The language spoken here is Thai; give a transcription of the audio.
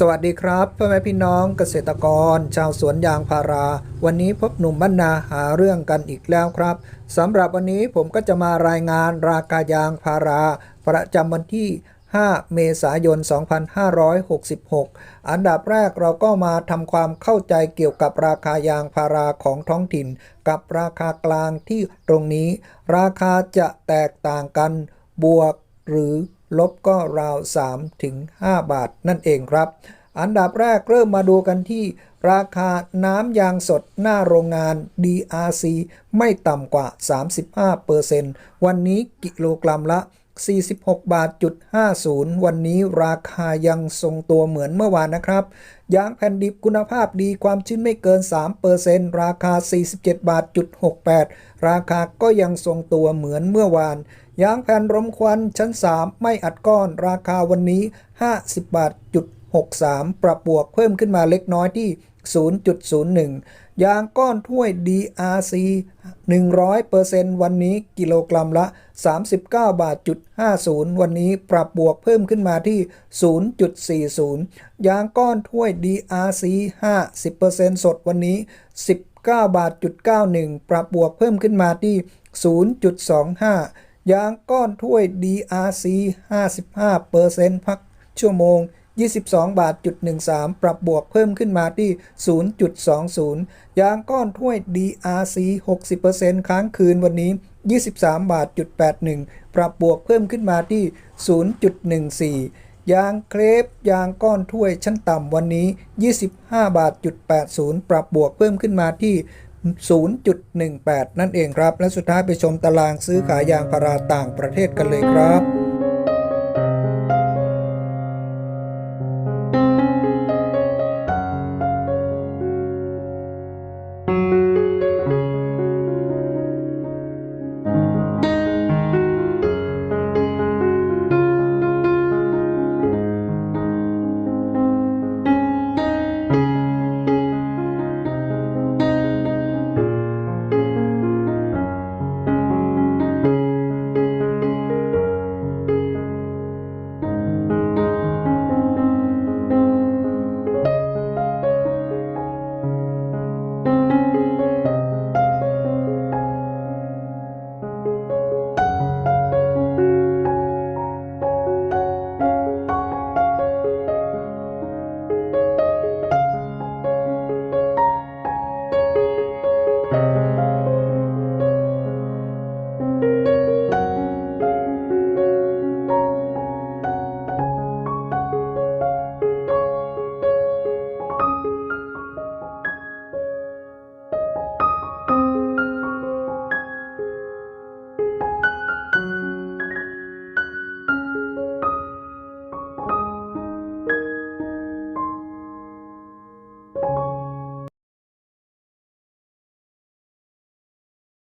สวัสดีครับพ่อแม่พี่น้องเกษตรกร ชาวสวนยางพารา วันนี้พบหนุ่มบ้านนาหาเรื่องกันอีกแล้วครับสำหรับวันนี้ผมก็จะมารายงานราคายางพารา ประจำวันที่ 5 เมษายน 2566 อันดับแรกเราก็มาทำความเข้าใจเกี่ยวกับราคายางพาราของท้องถิ่น กับราคากลางที่ตรงนี้ ราคาจะแตกต่างกันบวกหรือ ลบก็ราว3ถึง5บาทนั่นเองครับ อันดับแรกเริ่มมาดูกันที่ ราคาน้ำยางสดหน้าโรงงาน DRC ไม่ต่ำกว่า 35%วันนี้กิโลกรัมละ 46 บาทจุด50 วันนี้ราคายังทรงตัวเหมือนเมื่อวานนะครับ ยางแผ่นดิบคุณภาพดีความชื้นไม่เกิน 3%ราคา 47 บาทจุด68 ราคาก็ยังทรงตัวเหมือนเมื่อวานยางแผ่นรมควันชั้น 3 ไม่อัดก้อน ราคาวันนี้ 50 บาทจุด63 ปรับบวกเพิ่มขึ้นมาเล็กน้อยที่ 0.01 ยางก้อนถ้วย DRC 100%วันนี้กิโลกรัมละ 39 บาทจุด50 วันนี้ปรับบวกเพิ่มขึ้นมาที่ 0.40 ยางก้อนถ้วย DRC 50%สดวันนี้19บาทจุด91 ปรับบวกเพิ่มขึ้นมาที่ 0.25 ยางก้อนถ้วย DRC 55%พักชั่วโมง 22 บาทจุด13 ปรับบวกเพิ่มขึ้นมาที่ 0.20 ยางก้อนถ้วย DRC 60%ค้างคืนวันนี้ 23 บาทจุด81 ปรับบวกเพิ่มขึ้นมาที่ 0.14 ยางเครปยางก้อนถ้วยชั้นต่ำวันนี้ 25 บาทจุด80 ปรับบวกเพิ่มขึ้นมาที่0.18 นั่นเองครับ และสุดท้ายไปชมตารางซื้อขายยางพาราต่างประเทศกันเลยครับ